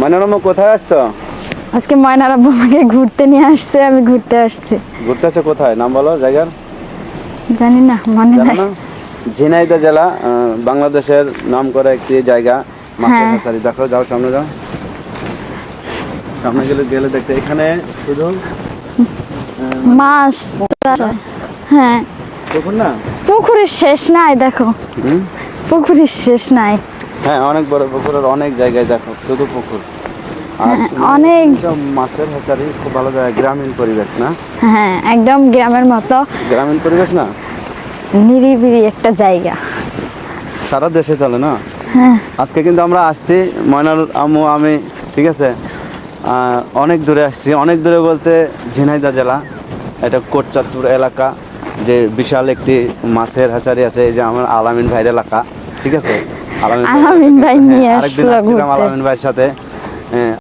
মনোরমা কোথায় আসছো? আজকে ময়নার আব্বু আমাকে ঘুরতে নিয়ে আসছে আমি ঘুরতে আসছি। ঘুরতে আসছো কোথায়? নাম বলো জায়গার? জানি না মনে নাই। ঝিনাইদহ জেলা বাংলাদেশের নাম করা একটি জায়গা। মাছের হ্যাঁ। দেখো যাও সামনে যাও। সামনে গেলে গেলে দেখতে এখানে শুধু মাছ হ্যাঁ। পুকুর না? পুকুরের শেষ নাই দেখো। পুকুরের শেষ নাই। হ্যাঁ অনেক বড় পুকুরের অনেক জায়গায় দেখো শুধু পুকুর। আর হ্যাঁ, অনেক- মাছের হাঁসারি খুব ভালো জায়গা গ্রামীণ পরিবেশ না? হ্যাঁ একদম গ্রামের মতো। গ্রামীণ পরিবেশ না? নিরিবিলি একটা জায়গা। সারা দেশে চলে না? হ্যাঁ। আজকে কিন্তু আমরা আসছি ময়নাল আম্মু আমি ঠিক আছে? অনেক দূরে আসছি। অনেক দূরে বলতে ঝিনাইদা জেলা এটা কোটচাঁদপুর এলাকা যে বিশাল একটি মাছের হাঁচারি আছে এই যে আমার আলামিন ভাইয়ের এলাকা ঠিক আছে? আলামিন ভাই- নিয়ে হ্যাঁ, আরেকদিন আসছিলাম আলামিন ভাইয়ের সাথে। হ্যাঁ,